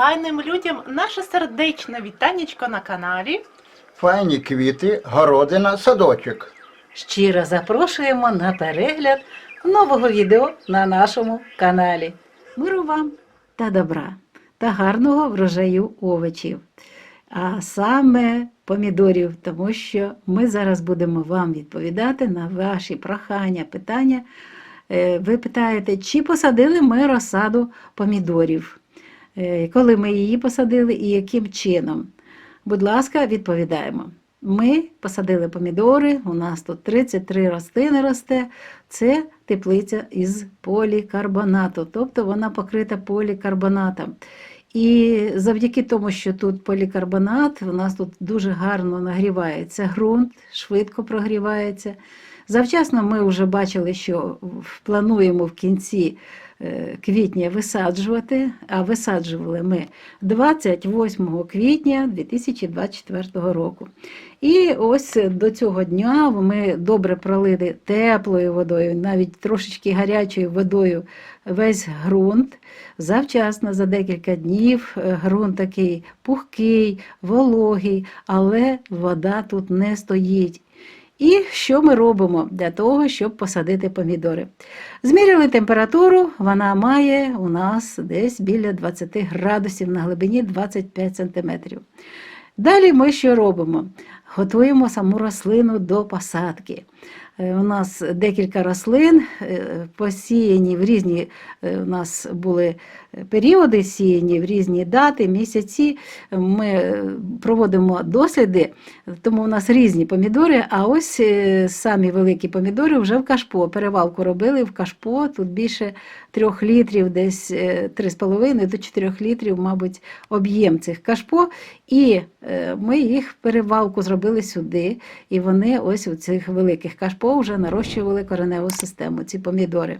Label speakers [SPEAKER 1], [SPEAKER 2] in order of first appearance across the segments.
[SPEAKER 1] файним людям наше сердечне вітанечко на каналі.
[SPEAKER 2] Файні квіти, городина, садочок.
[SPEAKER 3] Щиро запрошуємо на перегляд нового відео на нашому каналі. Миру вам та добра та гарного врожаю овочів. А саме помідорів, тому що ми зараз будемо вам відповідати на ваші прохання, питання. Е, Ви питаєте, чи посадили ми розсаду помідорів? Е, Коли ми її посадили і яким чином? Будь ласка, відповідаємо. Ми посадили помідори, у нас тут 33 рослини росте. Це теплиця із полікарбонату, тобто вона покрита полікарбонатом. І завдяки тому, що тут полікарбонат, у нас тут дуже гарно нагрівається ґрунт, швидко прогрівається. Завчасно ми вже бачили, що плануємо в кінці квітня висаджувати, а висаджували ми 28 квітня 2024 року. І ось до цього дня ми добре пролили теплою водою, навіть трошечки гарячою водою весь ґрунт. Завчасно за декілька днів е, ґрунт такий пухкий, вологий, але вода тут не стоїть. І що ми робимо для того, щоб посадити помідори? Зміряли температуру, вона має у нас десь біля 20 градусів на глибині 25 см. Далі ми що робимо? Готуємо саму рослину до посадки. Е, У нас декілька рослин е, посіяні в різні е, у нас були періоди сіяні в різні дати, місяці. Ми проводимо досліди, тому у нас різні помідори. А ось самі великі помідори вже в кашпо. Перевалку робили в кашпо. Тут більше трьох літрів, десь е, 3,5 до 4 літрів, мабуть, об'єм цих кашпо. І ми їх перевалку зробили сюди, і вони ось у цих великих кашпо вже нарощували кореневу систему, ці помідори.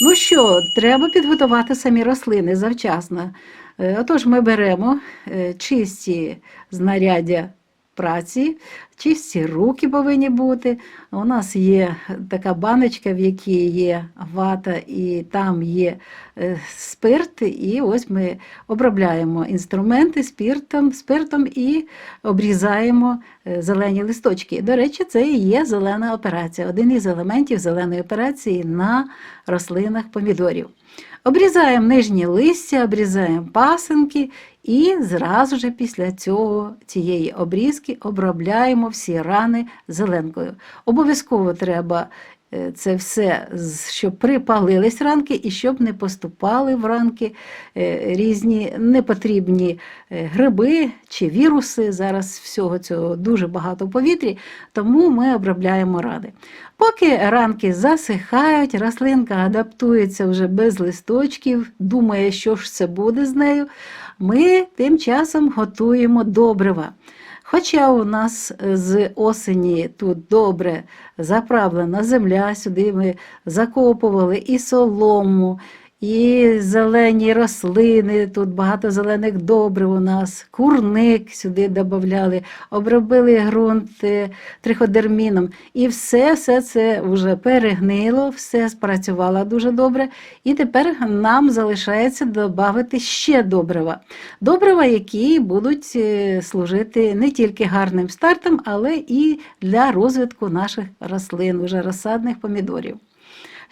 [SPEAKER 3] Ну що, треба підготувати самі рослини завчасно. Е, Отож, ми беремо е, чисті знаряддя праці, чисті руки повинні бути. У нас є така баночка, в якій є вата, і там є е, спирт. І ось ми обробляємо інструменти спиртом, спиртом і обрізаємо е, зелені листочки. До речі, це і є зелена операція, один із елементів зеленої операції на рослинах помідорів. Обрізаємо нижні листя, обрізаємо пасинки і зразу ж після цього, цієї обрізки обробляємо всі рани зеленкою. Обов'язково треба це все, щоб припалились ранки і щоб не поступали в ранки е, різні непотрібні е, гриби чи віруси. Зараз всього цього дуже багато в повітрі, тому ми обробляємо рани. Поки ранки засихають, рослинка адаптується вже без листочків, думає, що ж це буде з нею. Ми тим часом готуємо добрива. Хоча у нас е, з осені тут добре заправлена земля, сюди ми закопували і солому, і зелені рослини, тут багато зелених добрив у нас, курник сюди додавали, обробили ґрунт е, триходерміном. І все, все це вже перегнило, все спрацювало дуже добре. І тепер нам залишається додати ще добрива. Добрива, які будуть е, служити не тільки гарним стартом, але і для розвитку наших рослин, уже розсадних помідорів.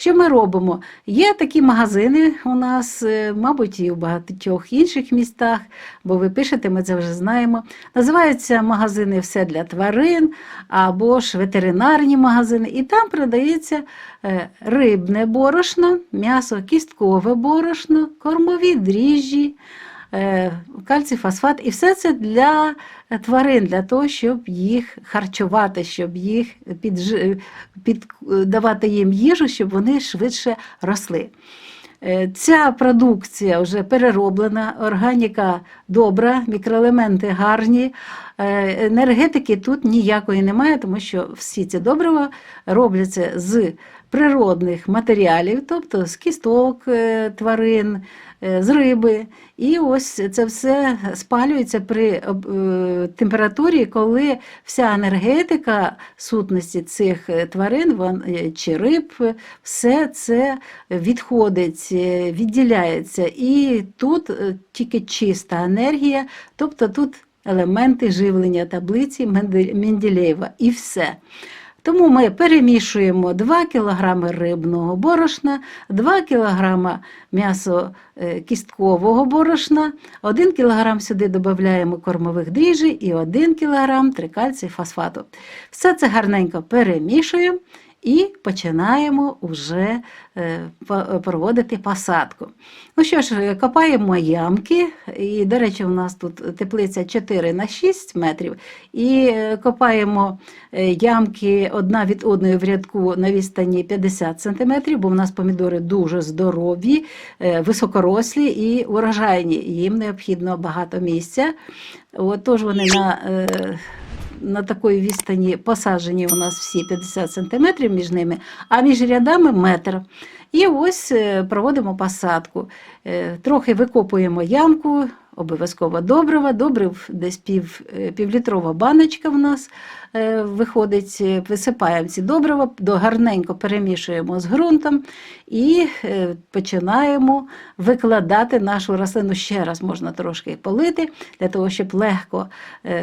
[SPEAKER 3] Що ми робимо? Є такі магазини у нас, е, мабуть, і в багатьох інших містах, бо ви пишете, ми це вже знаємо. Називаються магазини все для тварин або ж ветеринарні магазини, і там продається е, рибне борошно, м'ясо, кісткове борошно, кормові дріжджі, кальцій, фосфат, і все це для е, тварин, для того, щоб їх харчувати, щоб їх підж... під... давати їм їжу, щоб вони швидше росли. Е, Ця продукція вже перероблена, органіка добра, мікроелементи гарні, е, енергетики тут ніякої немає, тому що всі ці добрива робляться з природних матеріалів, тобто з кісток е, тварин, е, з риби. І ось це все спалюється при е, температурі, коли вся енергетика сутності цих е, тварин е, чи риб, е, все це відходить, е, відділяється. І тут е, тільки чиста енергія, тобто тут елементи живлення таблиці Менделєєва і все. Тому ми перемішуємо 2 кг рибного борошна, 2 кг м'ясо е, кісткового борошна, 1 кг сюди додаємо кормових дріжджей і 1 кг трикальцій фосфату. Все це гарненько перемішуємо і починаємо вже е, проводити посадку. Ну що ж, е, копаємо ямки, і, до речі, у нас тут теплиця 4 на 6 метрів, і е, копаємо е, ямки одна від одної в рядку на відстані 50 см, бо в нас помідори дуже здорові, е, високорослі і урожайні. Їм необхідно багато місця. Отож вони на, на такої відстані посаджені у нас всі 50 см між ними, а між рядами метр. І ось е, проводимо посадку. Е, Трохи викопуємо ямку, обов'язково добрива. Добрив десь пів, е, півлітрова баночка в нас виходить. Висипаємо ці добрива, гарненько перемішуємо з ґрунтом і починаємо викладати нашу рослину. Ще раз можна трошки полити, для того, щоб легко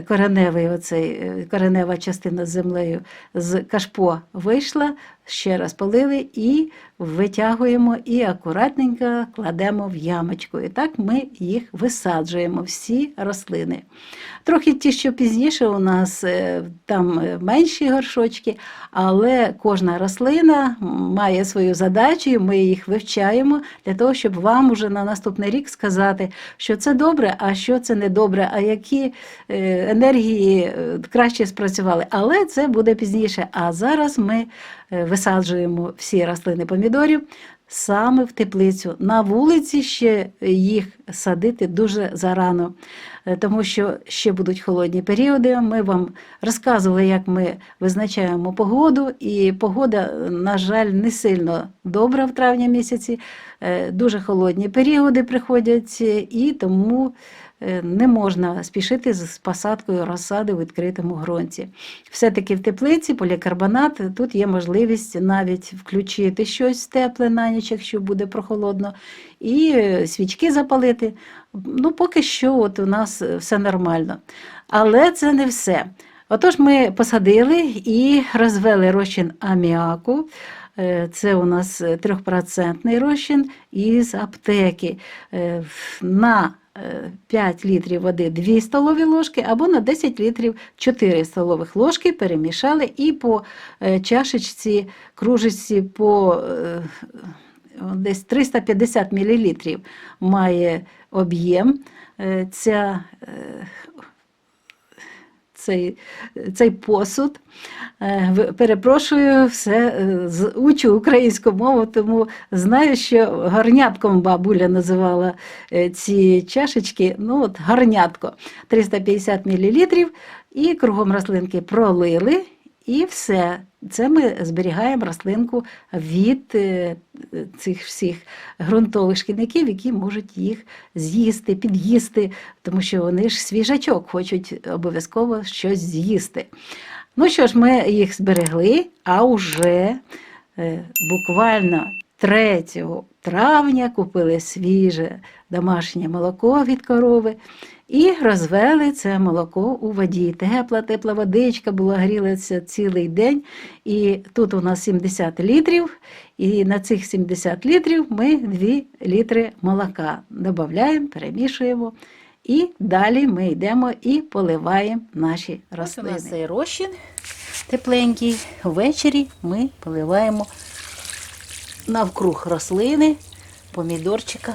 [SPEAKER 3] кореневий оцей, коренева частина з землею з кашпо вийшла. Ще раз полили і витягуємо і акуратненько кладемо в ямочку. І так ми їх висаджуємо, всі рослини. Трохи ті, що пізніше у нас е, там е, менші горшочки, але кожна рослина має свою задачу, і ми їх вивчаємо для того, щоб вам уже на наступний рік сказати, що це добре, а що це не добре, а які е, енергії краще спрацювали. Але це буде пізніше. А зараз ми е, висаджуємо всі рослини помідорів саме в теплицю. На вулиці ще їх садити дуже зарано, е, тому що ще будуть холодні періоди. Ми вам розказували, як ми визначаємо погоду, і погода, на жаль, не сильно добра в травні місяці. Е, Дуже холодні періоди приходять, і тому не можна спішити з посадкою розсади в відкритому ґрунті. Все-таки в теплиці полікарбонат, тут є можливість навіть включити щось тепле на ніч, якщо буде прохолодно, і е, свічки запалити. Ну, поки що от у нас е, все нормально. Але це не все. Отож, ми посадили і розвели розчин аміаку. Е, Це у нас е, трьохпроцентний розчин із аптеки. Е, На е, 5 літрів води 2 столові ложки або на 10 літрів 4 столових ложки перемішали і по е, чашечці, кружечці по е, десь 350 мл має об'єм. Е, ця, цей, цей посуд. Е, Перепрошую, все е, учу українську мову, тому знаю, що гарнятком бабуля називала е, ці чашечки. Ну, от гарнятко 350 мл, і кругом рослинки пролили, і все. Це ми зберігаємо рослинку від е, цих всіх ґрунтових шкідників, які можуть їх з'їсти, під'їсти, тому що вони ж свіжачок хочуть обов'язково щось з'їсти. Ну що ж, ми їх зберегли, а вже е, буквально 3 травня купили свіже домашнє молоко від корови і розвели це молоко у воді. Тепла, тепла водичка була грілася цілий день. І тут у нас 70 літрів, і на цих 70 літрів ми 2 літри молока додаємо, перемішуємо. І далі ми йдемо і поливаємо наші
[SPEAKER 4] Ось у нас цей розчин тепленький. Ввечері ми поливаємо навкруг рослини, помідорчика.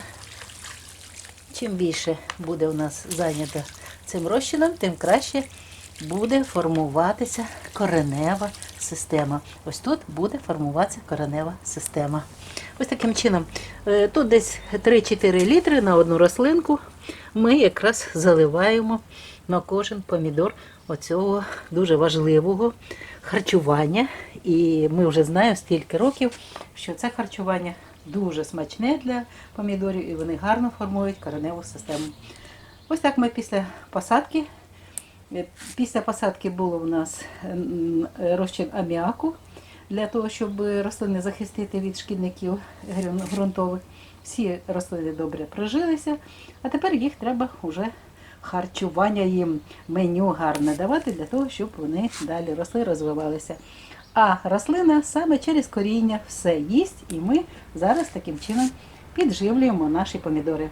[SPEAKER 4] Чим більше буде у нас зайнято цим розчином, тим краще буде формуватися коренева система. Ось тут буде формуватися коренева система. Ось таким чином. Е, Тут десь 3-4 літри на одну рослинку. Ми якраз заливаємо на кожен помідор оцього дуже важливого харчування. І ми вже знаємо стільки років, що це харчування
[SPEAKER 3] дуже смачне для помідорів і вони гарно формують кореневу систему. Ось так ми після посадки. е, Після посадки було у нас розчин аміаку для того, щоб рослини захистити від шкідників ґрунтових. Всі рослини добре прижилися, а тепер їх треба вже харчування їм, меню гарне давати для того, щоб вони далі росли, розвивалися. А рослина саме через коріння все їсть, і ми зараз таким чином підживлюємо наші помідори.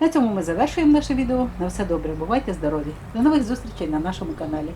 [SPEAKER 3] На цьому ми завершуємо наше відео. На все добре, бувайте здорові. До нових зустрічей на нашому каналі.